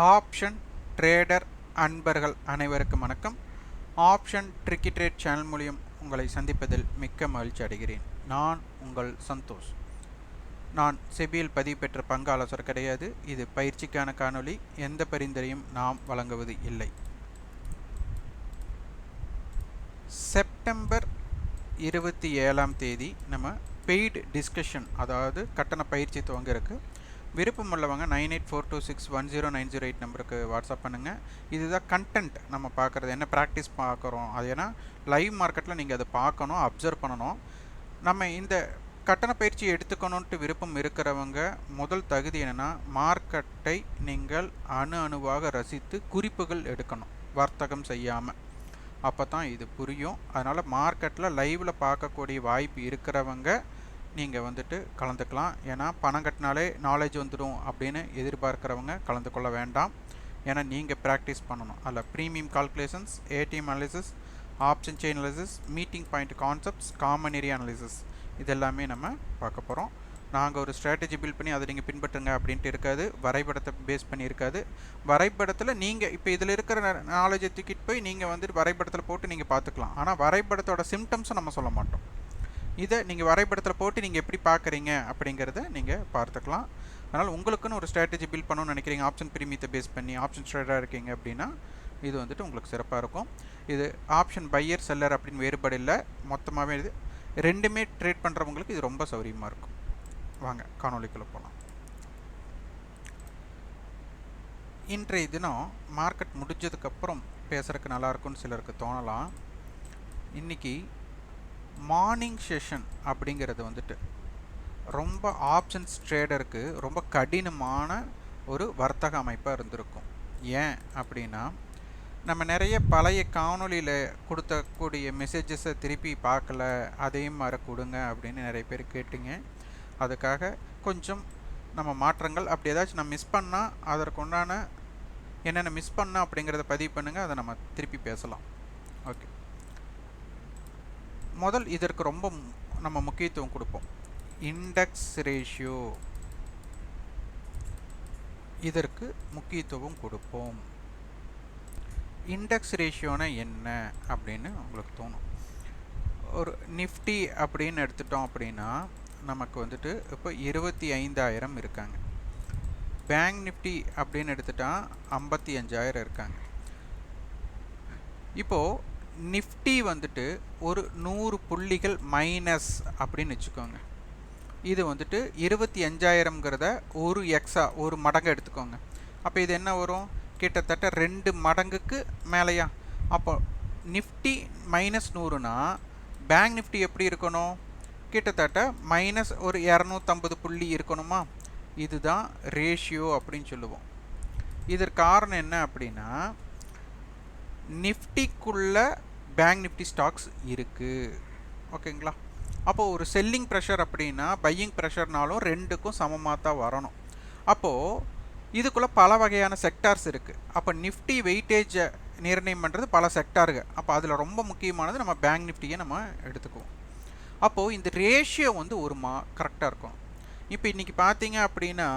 Option trader அன்பர்கள் அனைவருக்கும் வணக்கம். ஆப்ஷன் ட்ரிக்கி ட்ரேட் சேனல் மூலியம் உங்களை சந்திப்பதில் மிக்க மகிழ்ச்சி அடைகிறேன். நான் உங்கள் சந்தோஷ். நான் செபியில் பதிவு பெற்ற பங்கு ஆலோசனை கிடையாது. இது பயிற்சிக்கான காணொளி. எந்த பரிந்துரையும் நாம் வழங்குவது இல்லை. செப்டம்பர் இருபத்தி ஏழாம் தேதி நம்ம பெய்டு டிஸ்கஷன் அதாவது கட்டண பயிற்சி துவங்க விருப்பம் உள்ளவங்க nine eight four two six one zero nine zero eight நம்பருக்கு வாட்ஸ்அப் பண்ணுங்கள் இதுதான் கண்டென்ட் நம்ம பார்க்குறது. என்ன ப்ராக்டிஸ் பார்க்குறோம்? அது ஏன்னா லைவ் மார்க்கெட்டில் நீங்கள் அதை பார்க்கணும் அப்சர்வ் பண்ணணும். நம்ம இந்த கட்டண பயிற்சி எடுத்துக்கணுன்ட்டு விருப்பம் இருக்கிறவங்க முதல் தகுதி என்னென்னா மார்க்கெட்டை நீங்கள் அணு அணுவாக ரசித்து குறிப்புகள் எடுக்கணும். வர்த்தகம் செய்யாமல் அப்போ தான் இது புரியும். அதனால் மார்க்கெட்டில் லைவில் பார்க்கக்கூடிய வாய்ப்பு இருக்கிறவங்க நீங்கள் வந்துட்டு கலந்துக்கலாம். ஏன்னா பணம் கட்டினாலே நாலேஜ் வந்துடும் அப்படின்னு எதிர்பார்க்குறவங்க கலந்து கொள்ள வேண்டாம். ஏன்னா நீங்கள் ப்ராக்டிஸ் பண்ணணும். அதில் premium calculations ATM analysis option chain analysis meeting point concepts common area analysis இதெல்லாமே நம்ம பார்க்க போகிறோம் நாங்கள் ஒரு ஸ்ட்ராட்டஜி பில்ட் பண்ணி அதை நீங்கள் பின்பற்றுங்க அப்படின்ட்டு இருக்காது. வரைபடத்தை பேஸ் பண்ணி இருக்காது. வரைபடத்தில் நீங்கள் இப்போ இதில் இருக்கிற நாலேஜை தூக்கிட்டு போய் நீங்கள் வந்துட்டு வரைபடத்தில் போட்டு நீங்கள் பார்த்துக்கலாம். ஆனால் வரைபடத்தோட சிம்டம்ஸும் நம்ம சொல்ல மாட்டோம். இதை நீங்கள் வரைபடத்தில் போட்டு நீங்கள் எப்படி பார்க்குறீங்க அப்படிங்கிறத நீங்கள் பார்த்துக்கலாம். அதனால் உங்களுக்குன்னு ஒரு ஸ்ட்ராட்டஜி பில்ட் பண்ணணும்னு நினைக்கிறீங்க. ஆப்ஷன் பிரீமியத்தை பேஸ் பண்ணி ஆப்ஷன் ட்ரேடாக இருக்கீங்க அப்படின்னா இது வந்துட்டு உங்களுக்கு சிறப்பாக இருக்கும். இது ஆப்ஷன் பையர் செல்லர் அப்படின்னு வேறுபாடு இல்லை. மொத்தமாகவே இது ரெண்டுமே ட்ரேட் பண்ணுறவங்களுக்கு இது ரொம்ப சௌரியமாக இருக்கும். வாங்க காணொலிக்குள்ளே போகலாம் இன்றைய தினம் மார்க்கெட் முடிஞ்சதுக்கப்புறம் பேசுகிறதுக்கு நல்லாயிருக்கும்னு சிலருக்கு தோணலாம். இன்றைக்கி மார்னிங் செஷன் அப்படிங்கிறது வந்துட்டு ரொம்ப ஆப்ஷன்ஸ் ட்ரேடருக்கு ரொம்ப கடினமான ஒரு வர்த்தக அமைப்பாக இருந்திருக்கும். ஏன் அப்படின்னா நம்ம நிறைய பழைய காணொலியில் கொடுத்தக்கூடிய மெசேஜஸை திருப்பி பார்க்கல அதையும் மாதிரி கொடுங்க அப்படின்னு நிறைய பேர் கேட்டிங்க. அதுக்காக கொஞ்சம் நம்ம மாற்றங்கள் அப்படி ஏதாச்சும் நான் மிஸ் பண்ணால் அதற்குண்டான என்னென்ன மிஸ் பண்ணால் அப்படிங்கிறத பதிவு பண்ணுங்கள் அதை நம்ம திருப்பி பேசலாம். ஓகே முதல் இதற்கு ரொம்ப நம்ம முக்கியத்துவம் கொடுப்போம். இண்டெக்ஸ் ரேஷியோ இதற்கு முக்கியத்துவம் கொடுப்போம். இண்டெக்ஸ் ரேஷியோனா என்ன அப்படின்னு உங்களுக்கு தோணும். ஒரு நிஃப்டி அப்படின்னு எடுத்துட்டோம் அப்படின்னா நமக்கு வந்துட்டு இப்போ இருபத்தி ஐந்தாயிரம் இருக்காங்க. பேங்க் நிஃப்டி அப்படின்னு எடுத்துட்டா ஐம்பத்தி அஞ்சாயிரம் இருக்காங்க. இப்போது நிஃப்டி வந்துட்டு ஒரு நூறு புள்ளிகள் மைனஸ் அப்படின்னு வச்சுக்கோங்க. இது வந்துட்டு இருபத்தி அஞ்சாயிரம்ங்கிறத ஒரு எக்ஸா ஒரு மடங்கு எடுத்துக்கோங்க. அப்போ இது என்ன வரும்? கிட்டத்தட்ட ரெண்டு மடங்குக்கு மேலேயா? அப்போ நிஃப்டி மைனஸ் நூறுனா பேங்க் நிஃப்டி எப்படி இருக்கணும்? கிட்டத்தட்ட மைனஸ் ஒரு இரநூத்தம்பது புள்ளி இருக்கணுமா? இதுதான் ரேஷியோ அப்படின்னு சொல்லுவோம். இதற்கு காரணம் என்ன அப்படின்னா நிஃப்டிக்குள்ள பேங்க் நிஃப்டி ஸ்டாக்ஸ் இருக்குது ஓகேங்களா? அப்போது ஒரு செல்லிங் ப்ரெஷர் அப்படின்னா பையிங் ப்ரெஷர்னாலும் ரெண்டுக்கும் சமமாக தான் வரணும். அப்போது இதுக்குள்ளே பல வகையான செக்டார்ஸ் இருக்குது அப்போ நிஃப்டி வெயிட்டேஜை நிர்ணயம் பண்ணுறது பல செக்டாருங்க அப்போ அதில் ரொம்ப முக்கியமானது நம்ம பேங்க் நிஃப்டியை நம்ம எடுத்துக்குவோம். அப்போது இந்த ரேஷியோ வந்து ஒரு மா கரெக்டாக இருக்கும். இப்போ இன்றைக்கி பார்த்தீங்க அப்படின்னா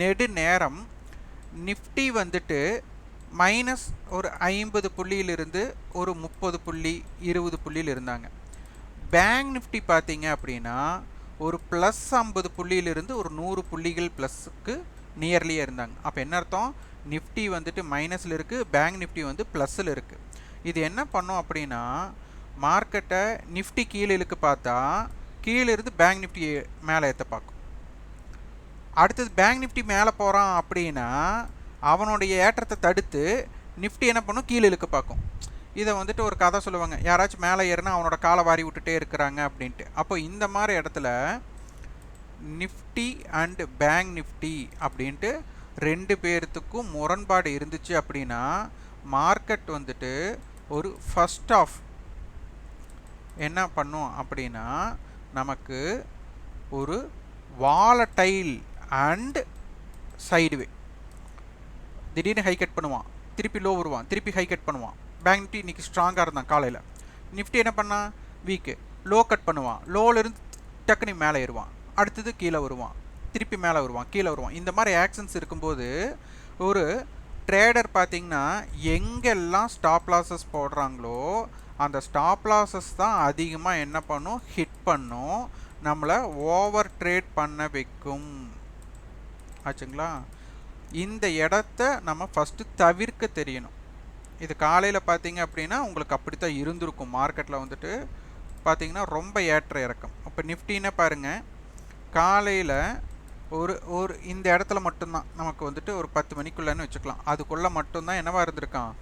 நெடு நேரம் நிஃப்டி வந்துட்டு மைனஸ் ஒரு ஐம்பது புள்ளியிலிருந்து ஒரு முப்பது புள்ளி இருபது புள்ளியில் இருந்தாங்க. பேங்க் நிஃப்டி பார்த்தீங்க அப்படின்னா ஒரு ப்ளஸ் ஐம்பது புள்ளியிலிருந்து ஒரு நூறு புள்ளிகள் ப்ளஸ்க்கு நியர்லியாக இருந்தாங்க. அப்போ என்ன அர்த்தம்? நிஃப்டி வந்துட்டு மைனஸில் இருக்குது பேங்க் நிஃப்டி வந்து ப்ளஸ்ஸில் இருக்குது இது என்ன பண்ணோம் அப்படின்னா மார்க்கெட்டை நிஃப்டி கீழே இழுக்கு பார்த்தா கீழே இருந்து பேங்க் நிஃப்டி மேலே ஏற்ற பார்க்கும். அடுத்தது பேங்க் நிஃப்டி மேலே போகிறான் அப்படின்னா அவனுடைய ஏற்றத்தை தடுத்து நிஃப்டி என்ன பண்ணும்? கீழே இழுக்க பார்க்கும். இதை வந்துட்டு ஒரு கதை சொல்லுவாங்க. யாராச்சும் மேலே ஏறுனா அவனோட காலை வாரி விட்டுட்டே இருக்கிறாங்க அப்படின்ட்டு. அப்போ இந்த மாதிரி இடத்துல நிஃப்டி அண்டு பேங்க் நிஃப்டி அப்படின்ட்டு ரெண்டு பேர்த்துக்கும் முரண்பாடு இருந்துச்சு அப்படின்னா மார்க்கெட் வந்துட்டு ஒரு ஃபஸ்ட் ஆஃப் என்ன பண்ணும் அப்படின்னா நமக்கு ஒரு வாலடைல் அண்ட் சைடுவே திடீர்னு ஹை கட் பண்ணுவான். திருப்பி லோ வருவான். திருப்பி ஹை கட் பண்ணுவான். பேங்க் நிஃப்டி இன்றைக்கி ஸ்ட்ராங்காக இருந்தான் காலையில். நிஃப்டி என்ன பண்ணான் வீக்கு லோ கட் பண்ணுவான். லோலேருந்து டக்குனு மேலே ஏறுவான். அடுத்தது கீழே வருவான். திருப்பி மேலே வருவான். கீழே வருவான். இந்த மாதிரி ஆக்ஷன்ஸ் இருக்கும்போது ஒரு ட்ரேடர் பார்த்திங்கன்னா எங்கெல்லாம் ஸ்டாப் லாஸஸ் போடுறாங்களோ அந்த ஸ்டாப் லாஸஸ் தான் அதிகமாக என்ன பண்ணும்? ஹிட் பண்ணும். நம்மளை ஓவர் ட்ரேட் பண்ண வைக்கும். ஆச்சுங்களா? இந்த இடத்த நம்ம ஃபஸ்ட்டு தவிர்க்க தெரியணும். இது காலையில் பார்த்தீங்க அப்படின்னா உங்களுக்கு அப்படி தான் இருந்திருக்கும் மார்க்கெட்டில் வந்துட்டு பார்த்தீங்கன்னா ரொம்ப ஏற்ற இறக்கம். இப்போ நிஃப்டின்னு பாருங்கள் காலையில் ஒரு ஒரு இந்த இடத்துல மட்டும்தான். நமக்கு வந்துட்டு ஒரு பத்து மணிக்குள்ளேன்னு வச்சுக்கலாம். அதுக்குள்ளே மட்டும்தான் என்னவா இருந்திருக்கான்?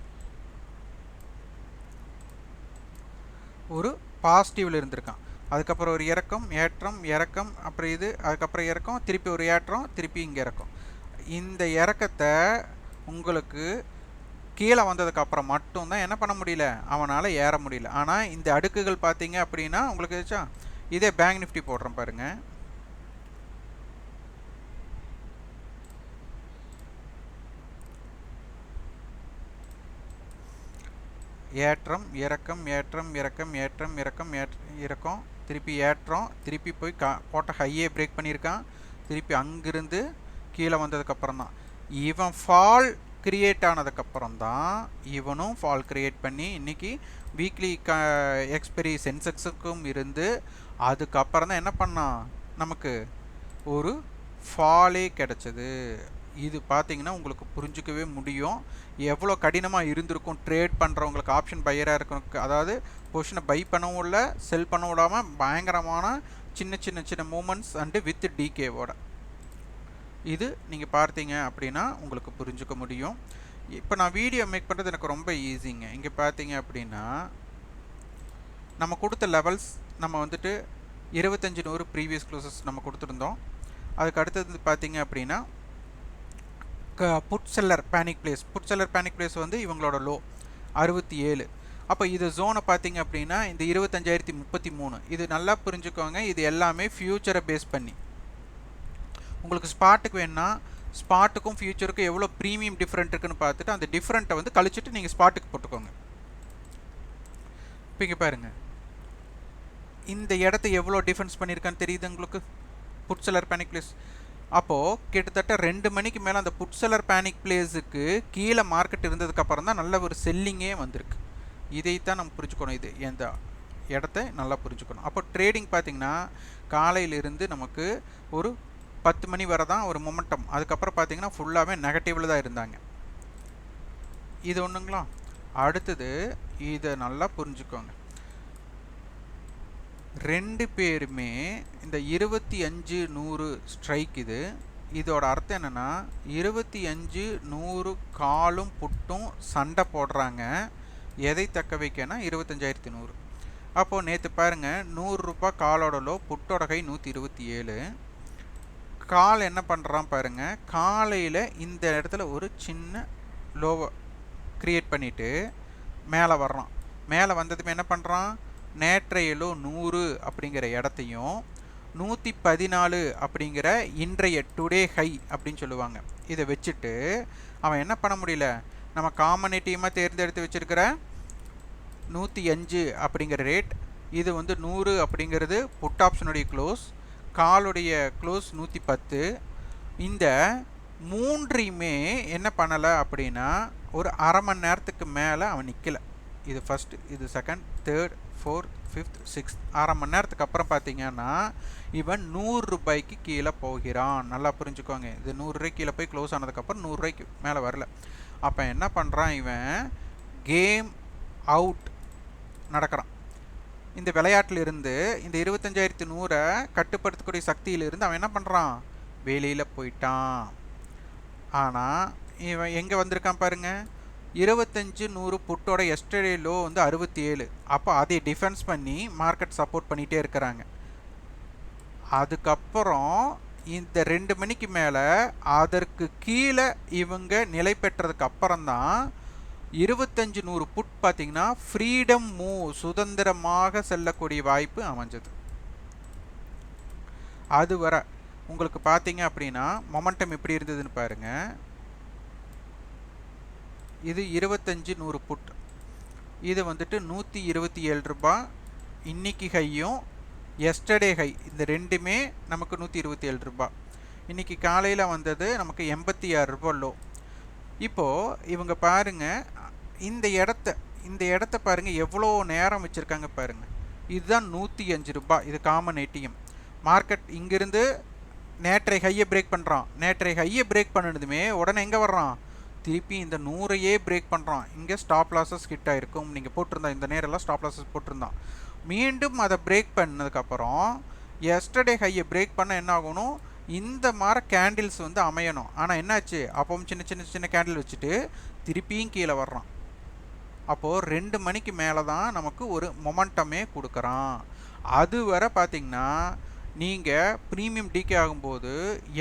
ஒரு பாசிட்டிவில் இருந்திருக்கான். அதுக்கப்புறம் ஒரு இறக்கம் ஏற்றம் இறக்கம் அப்புறம் இது அதுக்கப்புறம் இறக்கம் திருப்பி ஒரு ஏற்றம் திருப்பி இங்கே இறக்கம். இந்த இறக்கத்தை உங்களுக்கு கீழே வந்ததுக்கப்புறம் மட்டும்தான் என்ன பண்ண முடியல? அவனால் ஏற முடியல. ஆனால் இந்த அடுக்குகள் பார்த்தீங்க அப்படின்னா உங்களுக்கு வச்சா இதே பேங்க் நிஃப்டி போடுறோம் பாருங்கள் ஏற்றம் இறக்கம் ஏற்றம் இறக்கம் ஏற்றம் இறக்கம் ஏற்ற இறக்கம். திருப்பி ஏற்றம் திருப்பி போய் கா போட்ட ஹையே பிரேக் பண்ணியிருக்கான். திருப்பி அங்கிருந்து கீழே வந்ததுக்கப்புறம் தான் இவன் ஃபால் கிரியேட் ஆனதுக்கப்புறம் தான் இவனும் ஃபால் கிரியேட் பண்ணி இன்றைக்கி வீக்லி க எக்ஸ்பெரி சென்செக்ஸுக்கும் இருந்து அதுக்கப்புறம் தான் என்ன பண்ணான்? நமக்கு ஒரு ஃபாலே கிடச்சிது. இது பார்த்தீங்கன்னா உங்களுக்கு புரிஞ்சிக்கவே முடியும். எவ்வளோ கடினமாக இருந்திருக்கும் ட்ரேட் பண்ணுறவங்களுக்கு ஆப்ஷன் பையராக இருக்கணும் அதாவது பொசிஷனை பை பண்ணவும் இல்லை செல் பண்ண விடாமல் பயங்கரமான சின்ன சின்ன சின்ன மூமெண்ட்ஸ் அண்டு வித் டிகேவோட இது நீங்கள் பார்த்தீங்க அப்படின்னா உங்களுக்கு புரிஞ்சுக்க முடியும். இப்போ நான் வீடியோ மேக் பண்ணுறது எனக்கு ரொம்ப ஈஸிங்க இங்கே பார்த்தீங்க அப்படின்னா நம்ம கொடுத்த லெவல்ஸ் நம்ம வந்துட்டு இருபத்தஞ்சி நூறு ப்ரீவியஸ் க்ளோசஸ் நம்ம கொடுத்துருந்தோம். அதுக்கு அடுத்தது பார்த்தீங்க அப்படின்னா க put seller panic place put seller panic place வந்து இவங்களோட லோ அறுபத்தி ஏழு அப்போ இது ஜோனை பார்த்தீங்க அப்படின்னா இந்த இருபத்தஞ்சாயிரத்தி முப்பத்தி மூணு. இது நல்லா புரிஞ்சுக்கோங்க. இது எல்லாமே ஃப்யூச்சரை பேஸ் பண்ணி. உங்களுக்கு ஸ்பாட்டுக்கு வேணுன்னா ஸ்பாட்டுக்கும் ஃபியூச்சருக்கும் எவ்வளோ ப்ரீமியம் டிஃப்ரெண்ட் இருக்குன்னு பார்த்துட்டு அந்த டிஃப்ரெண்ட்டை வந்து கழிச்சிட்டு நீங்கள் ஸ்பாட்டுக்கு போட்டுக்கோங்க. இப்போ இங்கே பாருங்கள் இந்த இடத்த எவ்வளோ டிஃபென்ஸ் பண்ணியிருக்கான்னு தெரியுது உங்களுக்கு? புட்சலர் பேனிக் பிளேஸ் அப்போது கிட்டத்தட்ட ரெண்டு மணிக்கு மேலே அந்த புட்சலர் பேனிக் பிளேஸுக்கு கீழே மார்க்கெட் இருந்ததுக்கப்புறம் தான் நல்ல ஒரு செல்லிங்கே வந்திருக்கு. இதைத்தான் நம்ம புரிஞ்சுக்கணும். இது எந்த இடத்த நல்லா புரிஞ்சுக்கணும். அப்போ ட்ரேடிங் பார்த்திங்கன்னா காலையிலிருந்து நமக்கு ஒரு பத்து மணி வரை தான் ஒரு மொமெண்டம் அதுக்கப்புறம் பார்த்தீங்கன்னா ஃபுல்லாகவே நெகட்டிவில் தான் இருந்தாங்க. இது ஒன்றுங்களா அடுத்தது இதை நல்லா புரிஞ்சுக்கோங்க. ரெண்டு பேருமே இந்த இருபத்தி அஞ்சு நூறு ஸ்ட்ரைக் இது. இதோட அர்த்தம் என்னென்னா இருபத்தி அஞ்சு நூறு காலும் புட்டும் சண்டை போடுறாங்க. எதை தக்க வைக்கனா இருபத்தஞ்சாயிரத்தி நூறு. அப்போது நேற்று பாருங்கள் நூறுரூபா காலோட லோ புட்டோட கை நூற்றி இருபத்தி ஏழு. கால் என்ன பண்ணுறான் பாருங்கள் காலையில் இந்த இடத்துல ஒரு சின்ன லோவை க்ரியேட் பண்ணிவிட்டு மேலே வர்றான். மேலே வந்ததுமே என்ன பண்ணுறான் நேற்றையிலோ நூறு அப்படிங்கிற இடத்தையும் நூற்றி பதினாலு அப்படிங்கிற இன்றைய டுடே ஹை அப்படின்னு சொல்லுவாங்க. இதை வச்சுட்டு அவன் என்ன பண்ண முடியல? நம்ம காமனிட்டியமாக தேர்ந்தெடுத்து வச்சுருக்கிற நூற்றி அஞ்சு அப்படிங்கிற ரேட் இது வந்து நூறு அப்படிங்கிறது புட் ஆப்ஷனுடைய க்ளோஸ் காலுடைய க்ளோஸ் நூற்றி பத்து இந்த மூன்றையுமே என்ன பண்ணலை அப்படின்னா ஒரு அரை மணி நேரத்துக்கு மேலே அவன் நிற்கலை இது ஃபஸ்ட்டு இது second third fourth fifth sixth அரை மணி நேரத்துக்கு அப்புறம் பார்த்தீங்கன்னா இவன் நூறு ரூபாய்க்கு கீழே போகிறான். நல்லா புரிஞ்சுக்கோங்க. இது நூறுரூவாய்க்கு கீழே போய் க்ளோஸ் ஆனதுக்கப்புறம் நூறுரூவாய்க்கு மேலே வரல. அப்போ என்ன பண்ணுறான் இவன்? கேம் அவுட் நடக்கிறான். இந்த விளையாட்டிலிருந்து இந்த இருபத்தஞ்சாயிரத்து நூறை கட்டுப்படுத்தக்கூடிய சக்தியிலிருந்து அவன் என்ன பண்ணுறான் வெளியில் போயிட்டான். ஆனால் இவன் எங்கே வந்திருக்கான் பாருங்கள் இருபத்தஞ்சு நூறு புட்டோட எஸ்டர்டே லோ வந்து அறுபத்தி ஏழு அப்போ அதை டிஃபென்ஸ் பண்ணி மார்க்கெட் சப்போர்ட் பண்ணிகிட்டே இருக்கிறாங்க. அதுக்கப்புறம் இந்த ரெண்டு மணிக்கு மேலே அதற்கு கீழே இவங்க நிலை பெற்றதுக்கு அப்புறம்தான் இருபத்தஞ்சு நூறு புட் பார்த்தீங்கன்னா ஃப்ரீடம் மூவ் சுதந்திரமாக செல்லக்கூடிய வாய்ப்பு அமைஞ்சது. அது வர உங்களுக்கு பார்த்தீங்க அப்படின்னா மொமெண்டம் எப்படி இருந்ததுன்னு பாருங்கள் இது இருபத்தஞ்சு நூறு புட் இது வந்துட்டு நூற்றி இருபத்தி ஏழு ரூபா இன்னைக்கு ஹையும் எஸ்டர்டே ஹை இந்த ரெண்டுமே நமக்கு நூற்றி இருபத்தி ஏழு ரூபா இன்றைக்கி காலையில் வந்தது நமக்கு எண்பத்தி ஆறு ரூபா லோ. இப்போது இவங்க பாருங்க இந்த இடத்த இந்த இடத்த பாருங்கள் எவ்வளோ நேரம் வச்சுருக்காங்க பாருங்கள் இதுதான் நூற்றி அஞ்சு ரூபாய் இது காமன் ஏடிஎம் மார்க்கெட் இங்கேருந்து நேற்றை ஹையை பிரேக் பண்ணுறான் நேற்றை ஹையை பிரேக் பண்ணினதுமே உடனே எங்கே வர்றான்? திருப்பி இந்த நூறையே பிரேக் பண்ணுறான் இங்கே ஸ்டாப் லாஸஸ் ஹிட் ஆகிருக்கும் நீங்கள் போட்டிருந்தா இந்த நேரெல்லாம் ஸ்டாப் லாஸஸ் போட்டிருந்தான். மீண்டும் அதை பிரேக் பண்ணதுக்கப்புறம் எஸ்டர்டே ஹையை பிரேக் பண்ண என்ன ஆகணும்? இந்த மாதிரி கேண்டில்ஸ் வந்து அமையணும். ஆனால் என்னாச்சு? அப்பவும் சின்ன சின்ன சின்ன கேண்டில் வச்சுட்டு திருப்பியும் கீழே வர்றான். அப்போது ரெண்டு மணிக்கு மேலே தான் நமக்கு ஒரு மொமெண்டமே கொடுக்குறான். அது வரை பார்த்தீங்கன்னா நீங்கள் ப்ரீமியம் டிகே ஆகும்போது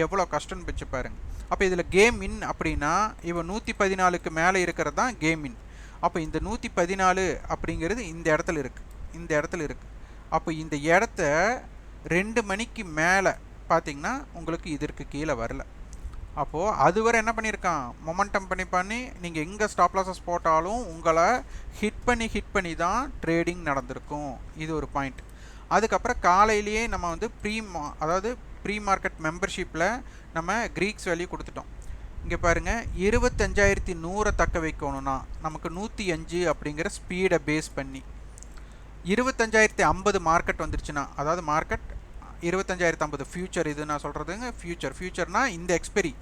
எவ்வளோ கஷ்டம்னு வச்சு பாருங்க. அப்போ இதில் கேம் இன் அப்படின்னா இவன் நூற்றி பதினாலுக்கு மேலே இருக்கிறது தான் கேம் இன் அப்போ இந்த நூற்றி பதினாலு அப்படிங்கிறது இந்த இடத்துல இருக்குது இந்த இடத்துல இருக்குது அப்போ இந்த இடத்த ரெண்டு மணிக்கு மேலே பார்த்தீங்கன்னா உங்களுக்கு இதற்கு கீழே வரல. அப்போது அதுவரை என்ன பண்ணியிருக்கான்? மொமெண்டம் பண்ணி பண்ணி நீங்கள் எங்கே ஸ்டாப் லாஸஸ் போட்டாலும் உங்களை ஹிட் பண்ணி ஹிட் பண்ணி தான் ட்ரேடிங் நடந்திருக்கும். இது ஒரு பாயிண்ட் அதுக்கப்புறம் காலையிலேயே நம்ம வந்து ப்ரீ அதாவது ப்ரீ மார்க்கெட் மெம்பர்ஷிப்பில் நம்ம க்ரீக்ஸ் வேல்யூ கொடுத்துட்டோம். இங்கே பாருங்கள் இருபத்தஞ்சாயிரத்தி நூறை தக்க வைக்கணும்னா நமக்கு நூற்றி அஞ்சு அப்படிங்கிற ஸ்பீடை பேஸ் பண்ணி இருபத்தஞ்சாயிரத்தி ஐம்பது மார்க்கெட் வந்துருச்சுன்னா அதாவது மார்க்கெட் இருபத்தஞ்சாயிரத்து ஐம்பது ஃபியூச்சர் இது நான் சொல்கிறதுங்க ஃபியூச்சர் ஃபியூச்சர்னால் இந்த எக்ஸ்பெரி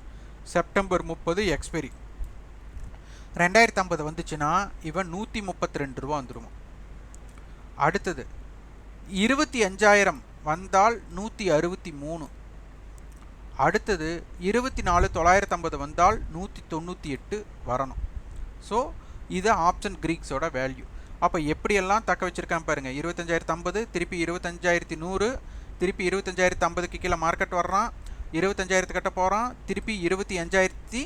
செப்டம்பர் முப்பது எக்ஸ்பெரி ரெண்டாயிரத்து ஐம்பது வந்துச்சுன்னா இவன் நூற்றி முப்பத்தி ரெண்டு ரூபா வந்துடுவான் அடுத்தது இருபத்தி அஞ்சாயிரம் வந்தால் நூற்றி அறுபத்தி மூணு. அடுத்தது இருபத்தி நாலு தொள்ளாயிரத்து ஐம்பது வந்தால் நூற்றி தொண்ணூற்றி எட்டு வரணும். ஸோ இது ஆப்ஷன் க்ரீக்ஸோட வேல்யூ அப்போ எப்படியெல்லாம் தக்க வச்சுருக்கான் பாருங்கள் இருபத்தஞ்சாயிரத்து ஐம்பது திருப்பி இருபத்தஞ்சாயிரத்தி நூறு திருப்பி இருபத்தஞ்சாயிரத்து ஐம்பதுக்கு கீழே மார்க்கெட் வர்றான். இருபத்தஞ்சாயிரத்து கிட்ட போகிறான் திருப்பி இருபத்தி அஞ்சாயிரத்தி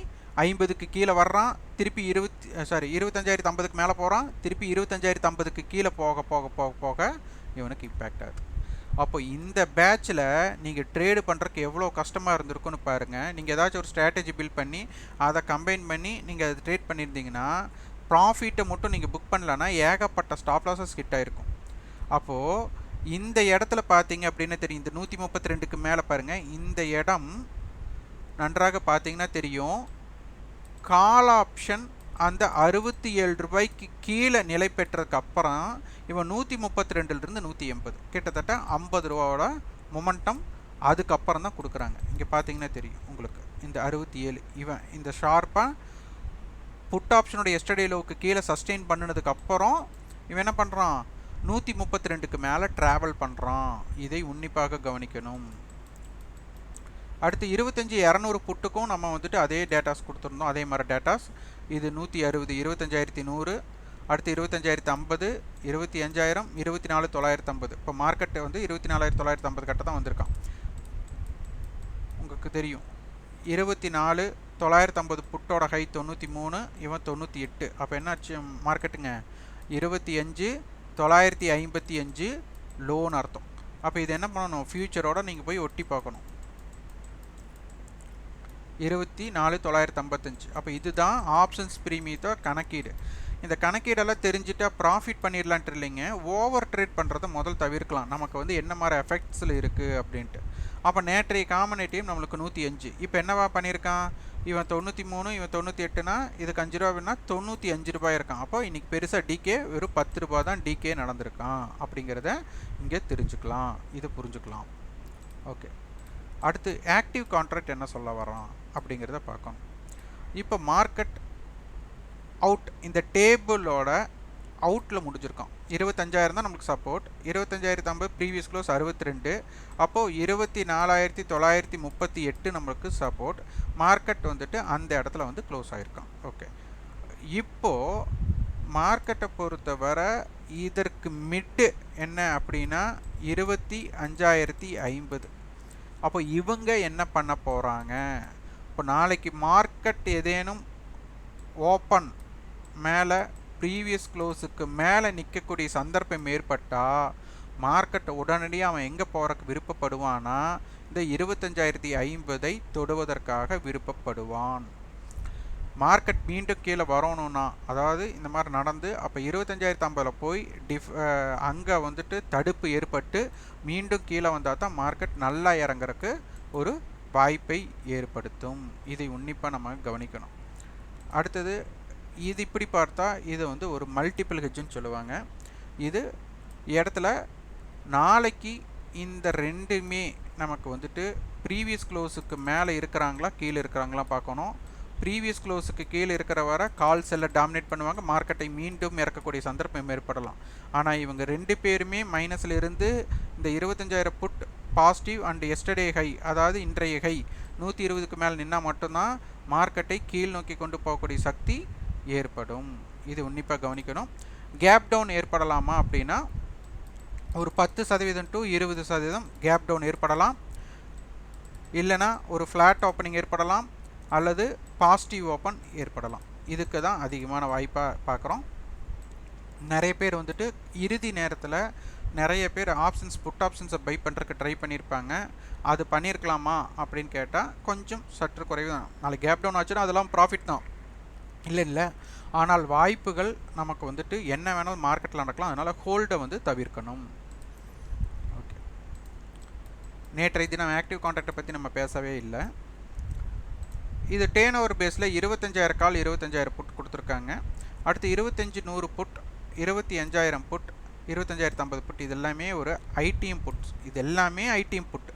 ஐம்பதுக்கு கீழே வர்றான். திருப்பி இருபத்தி சாரி இருபத்தஞ்சாயிரத்து ஐம்பதுக்கு மேலே போகிறான் திருப்பி இருபத்தஞ்சாயிரத்து ஐம்பதுக்கு கீழே போக போக போக போக இவனுக்கு இம்பேக்ட் ஆகுது. அப்போ இந்த பேட்சில் நீங்கள் ட்ரேடு பண்ணுறதுக்கு எவ்வளோ கஷ்டமாக இருந்திருக்குன்னு பாருங்கள் நீங்கள் ஏதாச்சும் ஒரு ஸ்ட்ராட்டஜி பில்ட் பண்ணி அதை கம்பைன் பண்ணி நீங்கள் அதை ட்ரேட் பண்ணியிருந்தீங்கன்னா ப்ராஃபிட்டை மட்டும் நீங்கள் புக் பண்ணலன்னா ஏகப்பட்ட ஸ்டாப் லாஸஸ் ஹிட் ஆகிருக்கும் அப்போது இந்த இடத்துல பார்த்தீங்க அப்படின்னு தெரியும். இந்த நூற்றி முப்பத்தி ரெண்டுக்கு மேலே பாருங்கள் இந்த இடம் நன்றாக பார்த்தீங்கன்னா தெரியும். கால் ஆப்ஷன் அந்த அறுபத்தி ஏழு ரூபாய்க்கு கீழே நிலை பெற்றதுக்கு அப்புறம் இவன் நூற்றி முப்பத்தி ரெண்டுலேருந்து நூற்றி எண்பது கிட்டத்தட்ட ஐம்பது ரூபாவோட மொமெண்டம் அதுக்கப்புறம் தான் கொடுக்குறாங்க. இங்கே பார்த்தீங்கன்னா தெரியும் உங்களுக்கு. இந்த அறுபத்தி ஏழு இவன் இந்த ஷார்ப்பாக புட் ஆப்ஷனோட எஸ்டடி லோவுக்கு கீழே சஸ்டெயின் பண்ணினதுக்கு அப்புறம் இவன் என்ன பண்ணுறான் நூற்றி முப்பத்தி ரெண்டுக்கு மேலே ட்ராவல் பண்ணுறான் இதை உன்னிப்பாக கவனிக்கணும். அடுத்து இருபத்தஞ்சி இரநூறு புட்டுக்கும் நம்ம வந்துட்டு அதே டேட்டாஸ் கொடுத்துருந்தோம். அதே மாதிரி டேட்டாஸ் இது நூற்றி அறுபது இருபத்தஞ்சாயிரத்தி நூறு. அடுத்து இருபத்தஞ்சாயிரத்தி ஐம்பது இருபத்தி அஞ்சாயிரம் இருபத்தி நாலு தொள்ளாயிரத்து ஐம்பது. இப்போ மார்க்கெட்டு வந்து இருபத்தி நாலாயிரத்தி தொள்ளாயிரத்து ஐம்பது கட்ட தான் வந்திருக்கான். உங்களுக்கு தெரியும். இருபத்தி நாலு தொள்ளாயிரத்து ஐம்பது புட்டோட ஹை தொண்ணூற்றி மூணு இவன் தொண்ணூற்றி எட்டு. அப்போ என்னாச்சு மார்க்கெட்டுங்க இருபத்தி அஞ்சு தொள்ளாயிரத்தி ஐம்பத்தி அஞ்சு லோன் அர்த்தம். அப்போ இது என்ன பண்ணணும்? ஃப்யூச்சரோட நீங்கள் போய் ஒட்டி பார்க்கணும். இருபத்தி நாலு தொள்ளாயிரத்து ஐம்பத்தஞ்சு. அப்போ இதுதான் ஆப்ஷன்ஸ் ப்ரீமியத்தோ கணக்கீடு. இந்த கணக்கீடெல்லாம் தெரிஞ்சுட்டா ப்ராஃபிட் பண்ணிடலான்ட்டு இல்லைங்க. ஓவர் ட்ரேட் பண்ணுறதை முதல் தவிர்க்கலாம். நமக்கு வந்து என்ன மாதிரி எஃபெக்ட்ஸில் இருக்குது அப்படின்ட்டு. அப்போ நேற்றைய காமன் ஏடிஎம் நம்மளுக்கு நூற்றி அஞ்சு. இப்போ என்னவா பண்ணியிருக்கான்? இவன் தொண்ணூற்றி மூணு இவன் தொண்ணூற்றி எட்டுனா இதுக்கு அஞ்சு ரூபா வேணா தொண்ணூற்றி அஞ்சு ரூபாய் இருக்கான். அப்போ இன்றைக்கி பெருசாக டிகே வெறும் பத்து ரூபா தான் டிகே நடந்திருக்கான் அப்படிங்கிறத இங்கே தெரிஞ்சுக்கலாம். இது புரிஞ்சுக்கலாம். ஓகே அடுத்து ஆக்டிவ் கான்ட்ராக்ட் என்ன சொல்ல வரோம் அப்படிங்கிறத பார்க்கணும். இப்போ மார்க்கெட் அவுட் இந்த டேபிளோட அவுட்டில் முடிஞ்சிருக்கோம் இருபத்தஞ்சாயிரம் தான் நமக்கு சப்போர்ட் இருபத்தஞ்சாயிரத்து ஐம்பது ப்ரீவியஸ் க்ளோஸ் அறுபத்தி ரெண்டு அப்போது இருபத்தி நாலாயிரத்தி தொள்ளாயிரத்தி முப்பத்தி எட்டு நம்மளுக்கு சப்போர்ட் மார்க்கெட் வந்துட்டு அந்த இடத்துல வந்து க்ளோஸ் ஆகிருக்கான் ஓகே இப்போது மார்க்கெட்டை பொறுத்தவரை இதற்கு மிட்டு என்ன அப்படின்னா இருபத்தி அஞ்சாயிரத்தி ஐம்பது. அப்போ இவங்க என்ன பண்ண போகிறாங்க இப்போ நாளைக்கு மார்க்கெட் ஏதேனும் ஓப்பன் மேலே ப்ரீவியஸ் க்ளோஸுக்கு மேலே நிற்கக்கூடிய சந்தர்ப்பம் ஏற்பட்டால் மார்க்கெட்டை உடனடியாக அவன் எங்கே போகிறக்கு விருப்பப்படுவானா இந்த இருபத்தஞ்சாயிரத்தி ஐம்பதை தொடுவதற்காக விருப்பப்படுவான். மார்க்கெட் மீண்டும் கீழே வரணும்னா அதாவது இந்த மாதிரி நடந்து அப்போ இருபத்தஞ்சாயிரத்து ஐம்பதில் போய் டிஃப் அங்கே வந்துட்டு தடுப்பு ஏற்பட்டு மீண்டும் கீழே வந்தால் தான் மார்க்கெட் நல்லா இறங்குறக்கு ஒரு வாய்ப்பை ஏற்படுத்தும். இதை உன்னிப்பாக நம்ம கவனிக்கணும். அடுத்தது இது இப்படி பார்த்தா இது வந்து ஒரு மல்டிபிள் ஹெட்ஜுன்னு சொல்லுவாங்க. இது இடத்துல நாளைக்கு இந்த ரெண்டுமே நமக்கு வந்துட்டு ப்ரீவியஸ் க்ளோஸுக்கு மேலே இருக்கிறாங்களா கீழே இருக்கிறாங்களா பார்க்கணும். ப்ரீவியஸ் க்ளோஸுக்கு கீழே இருக்கிற வர கால் செல்லை டாமினேட் பண்ணுவாங்க. மார்க்கெட்டை மீண்டும் இறக்கக்கூடிய சந்தர்ப்பம் ஏற்படலாம். ஆனால் இவங்க ரெண்டு பேருமே மைனஸில் இருந்து இந்த இருபத்தஞ்சாயிரம் put positive and yesterday high அதாவது இன்றைய ஹை நூற்றி இருபதுக்கு மேலே நின்னால் மட்டும்தான் மார்க்கெட்டை கீழ் நோக்கி கொண்டு போகக்கூடிய சக்தி ஏற்படும். இது உன்னிப்பாக கவனிக்கணும். கேப் டவுன் ஏற்படலாமா அப்படின்னா ஒரு பத்து சதவீதம் டு இருபது சதவீதம் கேப் டவுன் ஏற்படலாம். இல்லைனா ஒரு ஃப்ளாட் ஓப்பனிங் ஏற்படலாம் அல்லது பாசிட்டிவ் ஓப்பன் ஏற்படலாம். இதுக்கு தான் அதிகமான வாய்ப்பாக பார்க்குறோம். நிறைய பேர் வந்துட்டு இறுதி நேரத்தில் நிறைய பேர் ஆப்ஷன்ஸ் புட் ஆப்ஷன்ஸை பை பண்ணுறதுக்கு ட்ரை பண்ணியிருப்பாங்க அது பண்ணியிருக்கலாமா அப்படின்னு கேட்டால் கொஞ்சம் சற்று குறைவு தான். நாளைக்கு கேப் டவுன் ஆச்சுன்னா அதெல்லாம் ப்ராஃபிட் தான். இல்லை இல்லை. ஆனால் வாய்ப்புகள் நமக்கு வந்துட்டு என்ன வேணாலும் மார்க்கெட்டில் நடக்கலாம். அதனால் ஹோல்டை வந்து தவிர்க்கணும். ஓகே நேற்றைய தினம் ஆக்டிவ் கான்ட்ராக்டை பற்றி நம்ம பேசவே இல்லை. இது டேன் ஓவர் பேஸில் இருபத்தஞ்சாயிரம் கால் இருபத்தஞ்சாயிரம் புட் கொடுத்துருக்காங்க. அடுத்து இருபத்தஞ்சி நூறு புட் இருபத்தி அஞ்சாயிரம் புட் இருபத்தஞ்சாயிரத்து ஐம்பது புட் இது எல்லாமே ஒரு ஐடிஎம் புட்ஸ் இது எல்லாமே ஐடிஎம் புட்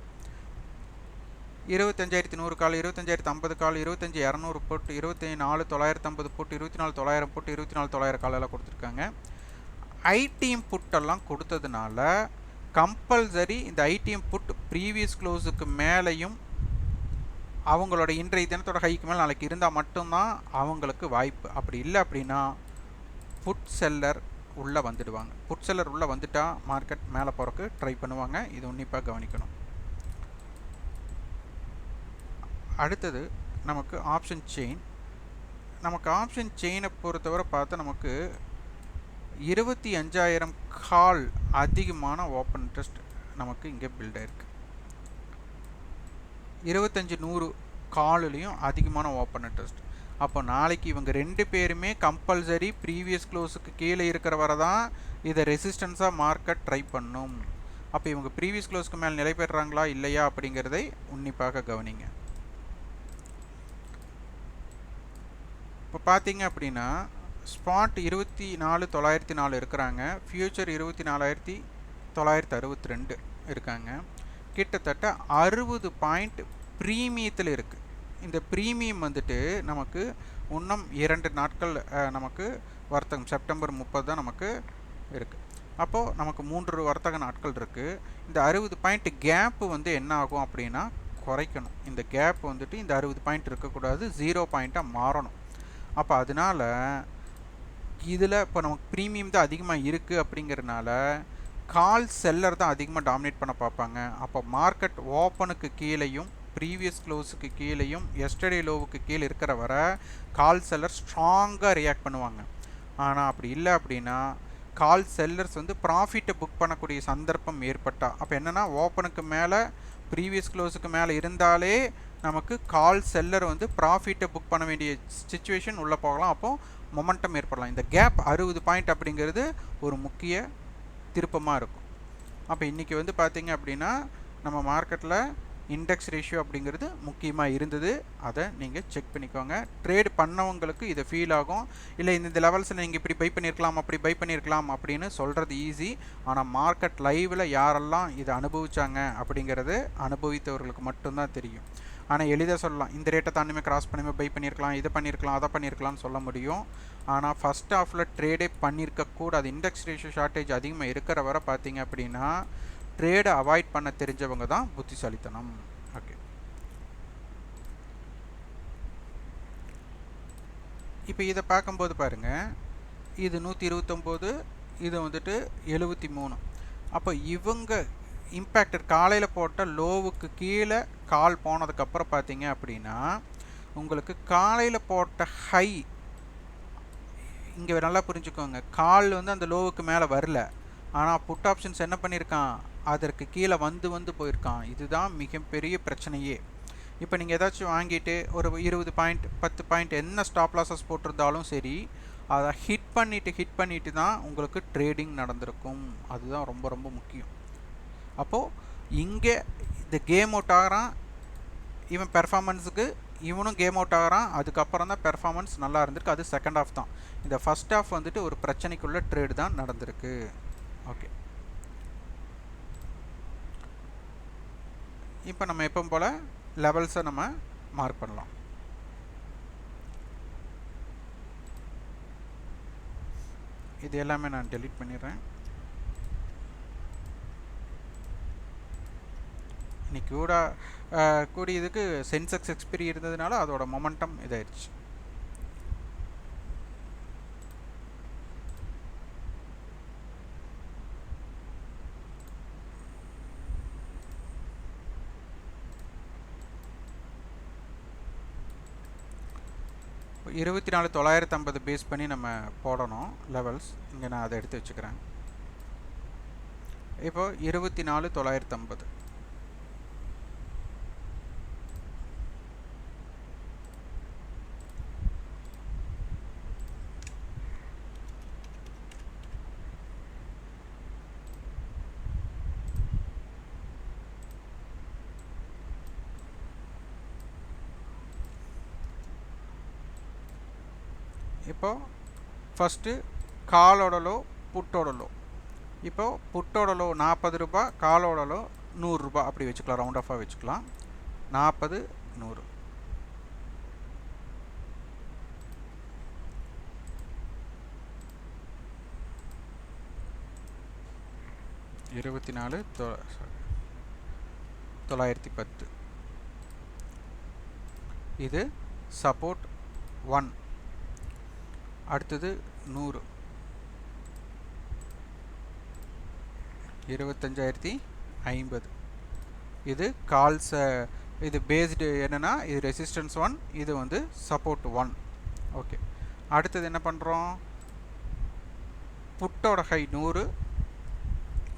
இருபத்தஞ்சாயிரத்தி நூறு கால் இருபத்தஞ்சாயிரத்து ஐம்பது கால் இருபத்தஞ்சி இரநூறு போட்டு இருபத்தி நாலு தொள்ளாயிரத்து ஐம்பது போட்டு இருபத்தி நாலு தொள்ளாயிரம் போட்டு இருபத்தி நாலு தொள்ளாயிரம் காலெல்லாம் கொடுத்துருக்காங்க. ஐடிஎம் புட்டெல்லாம் கொடுத்ததுனால கம்பல்சரி இந்த ஐடிஎம் புட் ப்ரீவியஸ் க்ளோஸுக்கு மேலேயும் அவங்களோட இன்றைய தினத்தோட ஹைக்கு மேலே நாளைக்கு இருந்தால் மட்டும்தான் அவங்களுக்கு வாய்ப்பு. அப்படி இல்லை அப்படின்னா புட் செல்லர் உள்ளே வந்துடுவாங்க. புட் செல்லர் உள்ளே வந்துட்டால் மார்க்கெட் மேலே போகிறக்கு ட்ரை பண்ணுவாங்க. இது உன்னிப்பாக கவனிக்கணும். அடுத்தது நமக்கு ஆப்ஷன் செயின் நமக்கு ஆப்ஷன் செயினை பொறுத்தவரை பார்த்தா நமக்கு இருபத்தி அஞ்சாயிரம் கால் அதிகமான ஓப்பன் இன்ட்ரெஸ்ட் நமக்கு இங்கே பில்ட் ஆயிருக்கு. இருபத்தஞ்சி நூறு காலுலேயும் அதிகமான ஓப்பன் இன்ட்ரெஸ்ட் அப்போ நாளைக்கு இவங்க ரெண்டு பேருமே கம்பல்சரி ப்ரீவியஸ் க்ளோஸுக்கு கீழே இருக்கிற வரை தான் இதை ரெசிஸ்டன்ஸாக மார்க்கெட் ட்ரை பண்ணும். அப்போ இவங்க ப்ரீவியஸ் க்ளோஸ்க்கு மேலே நிலைபெறுறாங்களா இல்லையா அப்படிங்கிறதை உன்னிப்பாக கவனிங்க. இப்போ பார்த்தீங்க அப்படின்னா ஸ்பாட் இருபத்தி நாலு தொள்ளாயிரத்தி நாலு இருக்கிறாங்க. ஃப்யூச்சர் இருபத்தி நாலாயிரத்தி தொள்ளாயிரத்தி அறுபத்தி ரெண்டு இருக்காங்க. கிட்டத்தட்ட அறுபது பாயிண்ட் ப்ரீமியத்தில் இருக்குது இந்த ப்ரீமியம் வந்துட்டு நமக்கு இன்னும் இரண்டு நாட்கள் நமக்கு வர்த்தகம் செப்டம்பர் முப்பது தான் நமக்கு இருக்குது அப்போது நமக்கு மூன்று வர்த்தக நாட்கள் இருக்குது இந்த அறுபது பாயிண்ட் கேப்பு வந்து என்ன ஆகும் அப்படின்னா குறைக்கணும். இந்த கேப் வந்துட்டு இந்த அறுபது பாயிண்ட் இருக்கக்கூடாது. ஜீரோ பாயிண்ட்டாக மாறணும். அப்போ அதனால் இதில் இப்போ நமக்கு ப்ரீமியம் தான் அதிகமாக இருக்குது அப்படிங்கிறதுனால கால் செல்லர் தான் அதிகமாக டாமினேட் பண்ண பார்ப்பாங்க. அப்போ மார்க்கெட் ஓப்பனுக்கு கீழேயும் ப்ரீவியஸ் க்ளோஸுக்கு கீழேயும் எஸ்டர்டே லோவுக்கு கீழே இருக்கிற வர கால் செல்லர் ஸ்ட்ராங்காக ரியாக்ட் பண்ணுவாங்க. ஆனால் அப்படி இல்லை அப்படின்னா கால் செல்லர்ஸ் வந்து ப்ராஃபிட்டை புக் பண்ணக்கூடிய சந்தர்ப்பம் ஏற்பட்டால் அப்போ என்னென்னா ஓப்பனுக்கு மேலே ப்ரீவியஸ் க்ளோஸுக்கு மேலே இருந்தாலே நமக்கு கால் செல்லர் வந்து ப்ராஃபிட்டை புக் பண்ண வேண்டிய சுச்சுவேஷன் உள்ளே போகலாம். அப்போது மொமெண்டம் ஏற்படலாம். இந்த கேப் அறுபது பாயிண்ட் அப்படிங்கிறது ஒரு முக்கிய திருப்பமாக இருக்கும். அப்போ இன்றைக்கி வந்து பார்த்திங்க அப்படின்னா நம்ம மார்க்கெட்டில் இண்டெக்ஸ் ரேஷியோ அப்படிங்கிறது முக்கியமாக இருந்தது. அதை நீங்கள் செக் பண்ணிக்கோங்க. ட்ரேட் பண்ணவங்களுக்கு இதை ஃபீல் ஆகும். இல்லை இந்த லெவல்ஸில் நீங்கள் இப்படி பை பண்ணியிருக்கலாம் அப்படி பை பண்ணியிருக்கலாம் அப்படின்னு சொல்கிறது ஈஸி ஆனால் மார்க்கெட் லைவில் யாரெல்லாம் இதை அனுபவித்தாங்க அப்படிங்கிறது அனுபவித்தவர்களுக்கு மட்டும்தான் தெரியும். ஆனால் எளிதாக சொல்லலாம். இந்த ரேட்டை தாண்டியுமே கிராஸ் பண்ணியுமே பை பண்ணியிருக்கலாம் இதை பண்ணியிருக்கலாம் அதை பண்ணியிருக்கலாம்னு சொல்ல முடியும். ஆனால் ஃபஸ்ட் ஆஃபில் ட்ரேடே பண்ணியிருக்கக்கூடாது இண்டெக்ஸ் ரேஷியோ ஷார்ட்டேஜ் அதிகமாக இருக்கிற வரை பார்த்தீங்க அப்படின்னா ட்ரேடை அவாய்ட் பண்ண தெரிஞ்சவங்க தான் புத்திசாலித்தனம். ஓகே இப்போ இதை பார்க்கும்போது பாருங்கள் இது நூற்றி இருபத்தொம்போது இது வந்துட்டு எழுபத்தி மூணு. அப்போ இவங்க இம்பேக்டர் காலையில் போட்ட லோவுக்கு கீழே கால் போனதுக்கப்புறம் பார்த்தீங்க அப்படின்னா உங்களுக்கு காலையில் போட்ட ஹை இங்கே நல்லா புரிஞ்சுக்கோங்க. கால் வந்து அந்த லோவுக்கு மேலே வரல. ஆனால் புட் ஆப்ஷன்ஸ் என்ன பண்ணியிருக்கான்? அதற்கு கீழே வந்து வந்து போயிருக்கான். இதுதான் மிகப்பெரிய பிரச்சனையே. இப்போ நீங்கள் ஏதாச்சும் வாங்கிட்டு ஒரு இருபது பாயிண்ட் பத்து பாயிண்ட் என்ன ஸ்டாப் லாஸஸ் போட்டிருந்தாலும் சரி அதை ஹிட் பண்ணிவிட்டு ஹிட் பண்ணிவிட்டு தான் உங்களுக்கு ட்ரேடிங் நடந்திருக்கும். அதுதான் ரொம்ப ரொம்ப முக்கியம். அப்போது இங்கே இந்த கேம் அவுட் ஆகிறான். இவன் பெர்ஃபார்மன்ஸுக்கு இவனும் கேம் அவுட் ஆகிறான். அதுக்கப்புறம் தான் பெர்ஃபார்மன்ஸ் நல்லா இருந்திருக்கு. அது செகண்ட் ஆஃப் தான். இந்த ஃபஸ்ட் ஆஃப் வந்துட்டு ஒரு பிரச்சனைக்குள்ள ட்ரேடு தான் நடந்திருக்கு. ஓகே இப்போ நம்ம எப்போ போல் லெவல்ஸை நம்ம மார்க் பண்ணலாம். இது எல்லாமே நான் டெலீட் பண்ணிடுறேன். இன்னைக்கு கூட கூடியதுக்கு சென்செக்ஸ் எக்ஸ்பிரி இருந்ததுனால அதோட மொமெண்டம் இதாயிடுச்சு. இருபத்தி நாலு தொள்ளாயிரத்து ஐம்பது பேஸ் பண்ணி நம்ம போடணும் லெவல்ஸ் இங்கே நான் அதை எடுத்து வச்சுக்கிறேன். இப்போது இருபத்தி நாலு தொள்ளாயிரத்து ஐம்பது இப்போ ஃபஸ்ட்டு காலோடலோ புட்டோடலோ இப்போ புட்டோடலோ நாற்பது ரூபா காலோடலோ நூறுரூபா அப்படி வச்சுக்கலாம் ரவுண்ட் ஆஃபாக வச்சுக்கலாம். நாற்பது நூறு. இருபத்தி நாலு தொள்ளாயிரத்தி பத்து. இது சப்போர்ட் ஒன் அடுத்தது நூறு. இருபத்தஞ்சாயிரத்தி ஐம்பது. இது கால்ஸ் இது பேஸ்டு என்னென்னா இது ரெசிஸ்டன்ஸ் ஒன் இது வந்து சப்போர்ட் ஒன் ஓகே அடுத்தது என்ன பண்ணுறோம் புட்டோட ஹை நூறு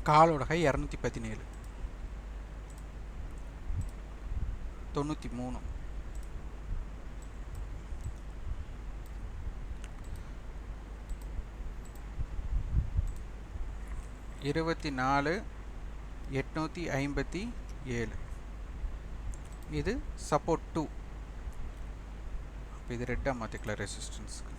காலோட ஹை இரநூத்தி பதினேழு. தொண்ணூற்றி மூணு. இருபத்தி நாலு எட்நூற்றி ஐம்பத்தி ஏழு. இது சப்போர்ட் டூ இது ரெட்டாக மாற்றிக்கலாம் ரெசிஸ்டன்ஸுக்கு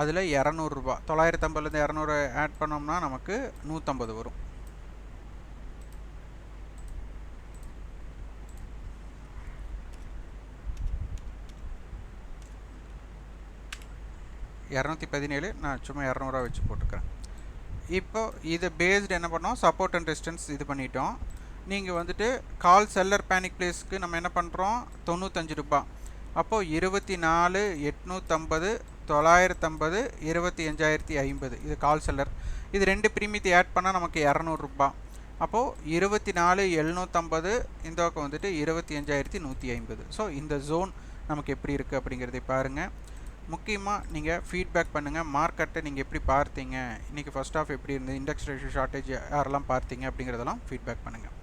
அதில் இரநூறுபா தொள்ளாயிரத்தம்பதுலேருந்து இரநூறு ஆட் பண்ணோம்னா நமக்கு நூற்றம்பது வரும். இரநூத்தி பதினேழு நான் சும்மா இரநூறுவா வச்சு போட்டுக்கிறேன். இப்போ இதை பேஸ்டு என்ன பண்ணோம்? சப்போர்ட் அண்ட் ரெசிஸ்டன்ஸ் இது பண்ணிட்டோம். நீங்கள் வந்துட்டு கால் செல்லர் பேனிக் பிளேஸ்க்கு நம்ம என்ன பண்ணுறோம் தொண்ணூத்தஞ்சு ரூபா. அப்போது இருபத்தி நாலு எட்நூற்றம்பது தொள்ளாயிரத்தம்பது இருபத்தி அஞ்சாயிரத்தி ஐம்பது. இது கால் செல்லர் இது ரெண்டு ப்ரீமியத்தை ஆட் பண்ணால் நமக்கு இரநூறுபா அப்போது இருபத்தி நாலு எழுநூற்றம்பது இந்த பக்கம் வந்துட்டு இருபத்தி அஞ்சாயிரத்தி நூற்றி ஐம்பது. ஸோ இந்த ஜோன் நமக்கு எப்படி இருக்குது அப்படிங்கிறதை பாருங்கள் முக்கியமாக நீங்கள் ஃபீட்பேக் பண்ணுங்கள் மார்க்கெட்டை நீங்கள் எப்படி பார்த்தீங்க? இன்றைக்கி ஃபஸ்ட் ஆஃப் எப்படி இருந்தது? இண்டெக்ஸ் ரேஷியோ ஷார்ட்டேஜ் யாரெல்லாம் பார்த்தீங்க அப்படிங்கிறதெல்லாம் ஃபீட்பேக் பண்ணுங்கள்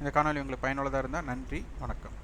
இந்த காணொலி உங்களுக்கு பயனுள்ளதாக இருந்தால் நன்றி வணக்கம்.